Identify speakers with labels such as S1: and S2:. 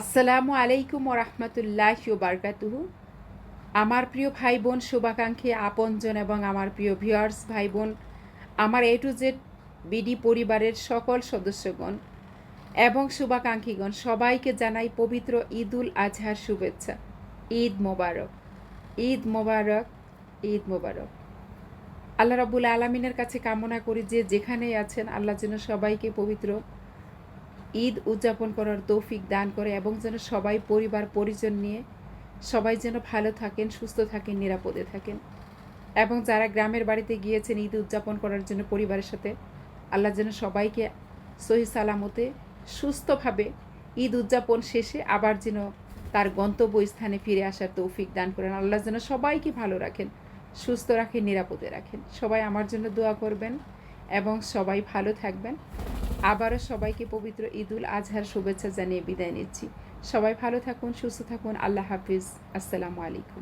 S1: আসসালামু আলাইকুম ওরহমতুল্লাহ বারকাতুহু আমার প্রিয় ভাই বোন শুভাকাঙ্ক্ষী আপনজন এবং আমার প্রিয় ভিউয়ার্স ভাই বোন আমার এ টু জেড বিডি পরিবারের সকল সদস্যগণ এবং শুভাকাঙ্ক্ষীগণ, সবাইকে জানাই পবিত্র ঈদুল আজহার শুভেচ্ছা। ঈদ মোবারক ঈদ মোবারক ঈদ মোবারক। আল্লাহ রাবুল আলমিনের কাছে কামনা করি যে যেখানেই আছেন, আল্লাহ যেন সবাইকে পবিত্র ঈদ উদযাপন করার তৌফিক দান করে এবং যেন সবাই পরিবার, পরিজন নিয়ে সবাই যেন ভালো থাকেন, সুস্থ থাকেন, নিরাপদে থাকেন। এবং যারা গ্রামের বাড়িতে গিয়েছেন ঈদ উদযাপন করার জন্য পরিবারের সাথে, আল্লাহ যেন সবাইকে সহি সালামতে সুস্থভাবে ঈদ উদযাপন শেষে আবার যেন তার গন্তব্য স্থানে ফিরে আসার তৌফিক দান করেন। আল্লাহ যেন সবাইকে ভালো রাখেন, সুস্থ রাখেন, নিরাপদে রাখেন। সবাই আমার জন্য দোয়া করবেন এবং সবাই ভালো থাকবেন। আবারও সবাইকে পবিত্র ঈদুল আজহার শুভেচ্ছা জানিয়ে বিদায় নিচ্ছি। সবাই ভালো থাকুন, সুস্থ থাকুন। আল্লাহ হাফিজ। আসসালামু আলাইকুম।